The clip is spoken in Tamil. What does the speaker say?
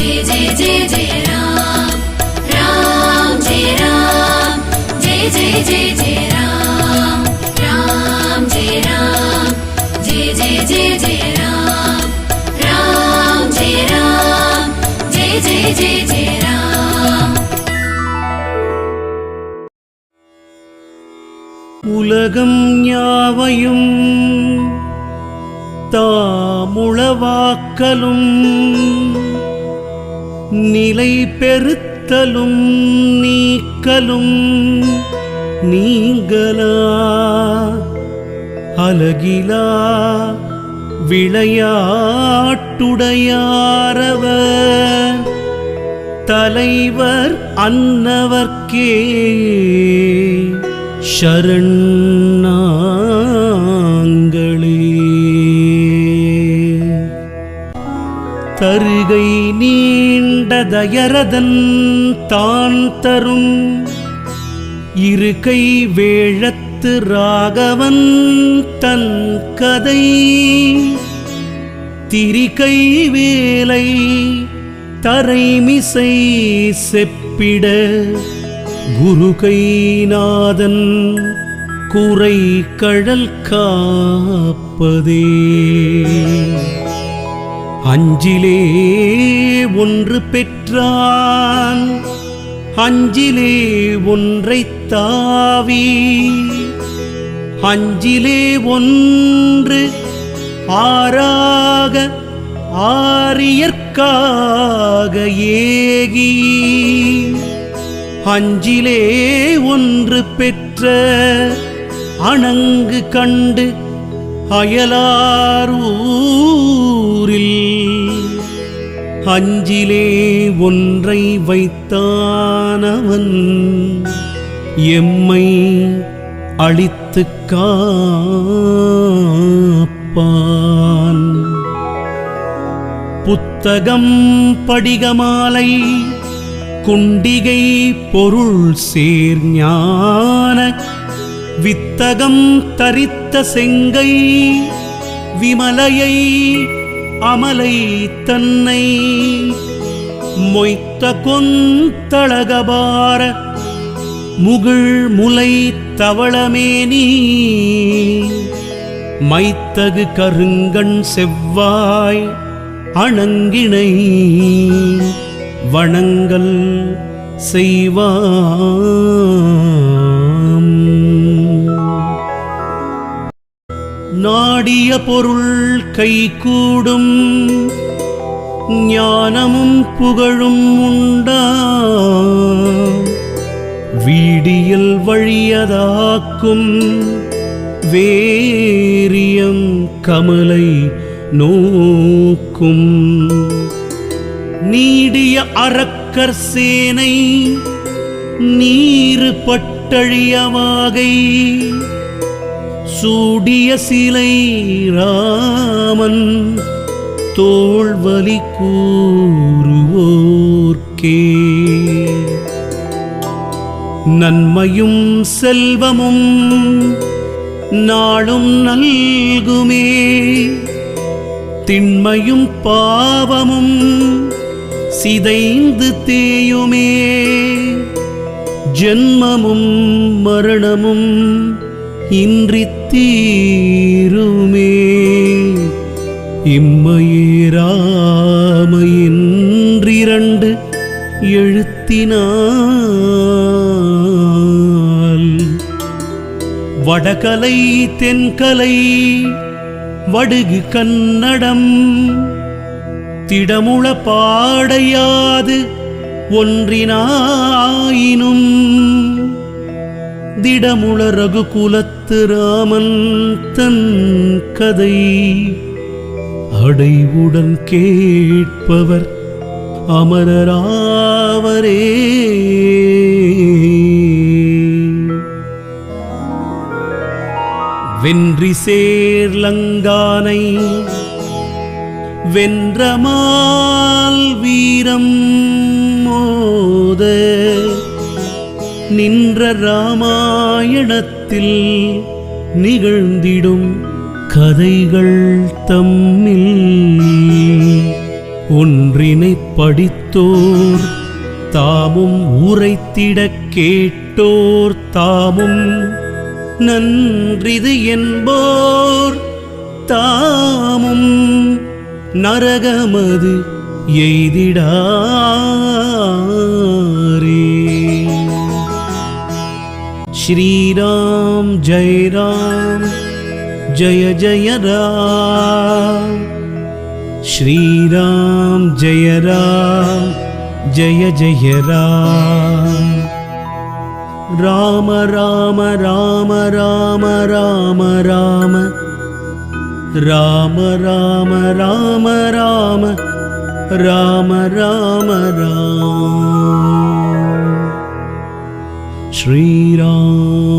जय जय जय जय राम राम जय राम जय जय जय जय राम राम जय राम जय जय जय जय राम राम जय राम जय जय जय जय राम உலகம் யாவையும் தாமுளவாக்கலும் நிலை பெருத்தலும் நீக்கலும் நீங்களா? அலகிலா விளையாட்டுடையாரவர்? தலைவர் அன்னவர்க்கே. சரணாங்களே நீண்டதயரதன் தான் தரும். இருக்கை வேழத்து ராகவன் தன் கதை. திரிகை வேலை தரைமிசை செப்பிட. குருகைநாதன் குறை கழல் காப்பதே. அஞ்சிலே ஒன்று பெற்றான். அஞ்சிலே ஒன்றை தாவி. அஞ்சிலே ஒன்று ஆறாக ஆரியற்காக ஏகி. அஞ்சிலே ஒன்று பெற்ற அணங்கு கண்டு அயலாரூரில் அஞ்சிலே ஒன்றை வைத்தானவன் எம்மை அழித்து காப்பான். புத்தகம் படிகமாலை குண்டிகை பொருள் சேர் ஞான வித்தகம் தரித்த செங்கை விமலையை அமலை தன்னை. மொய்த்த கொந்தளகபார முகிழ் முலை தவளமேனி மைத்தகு கருங்கண் செவ்வாய் அணங்கிணை வணங்கல் செய்வாம் நாடிய பொருள் கைகூடும் ஞானமும் புகழும் உண்டா? வீடியல் வழியதாக்கும். வேரியம் கமலை நோக்கும். நீடிய அரக்கர் சேனை நீரு பட்டழியவாகை சூடிய சிலை ராமன் தோல்வலி கூறுவோர்க்கே. நன்மையும் செல்வமும் நாளும் நல்குமே. திண்மையும் பாவமும் சிதைந்து தேயுமே. ஜென்மமும் மரணமும் இன்றி தீருமே. இம்மையேராமையின்றிரண்டு எழுத்தினால். வடகலை தென்கலை வடுகு கன்னடம் திடமுள பாடையாது ஒன்றினாயினும். திடமுள ரகுகுலத்து ராமன் தன் கதை. அடைவுடன் கேட்பவர் அமரராவரே. வென்றி சேர்லங்கானை வென்றமால் வீரம் மோதே நின்ற ராமாயணத்தில் நிகழ்ந்திடும் கதைகள் தம்மில். ஒன்றினை படித்தோர் தாமும் உரைத்திடக் கேட்டோர் கேட்டோர் தாமும் நன்றிது என்போர் தாமும் நரகமது எய்திடாரே. श्रीराम जय राम जय जय राम। श्रीराम जय राम जय जय राम। राम राम राम राम राम राम। राम राम राम राम राम राम राम। Sri Ram.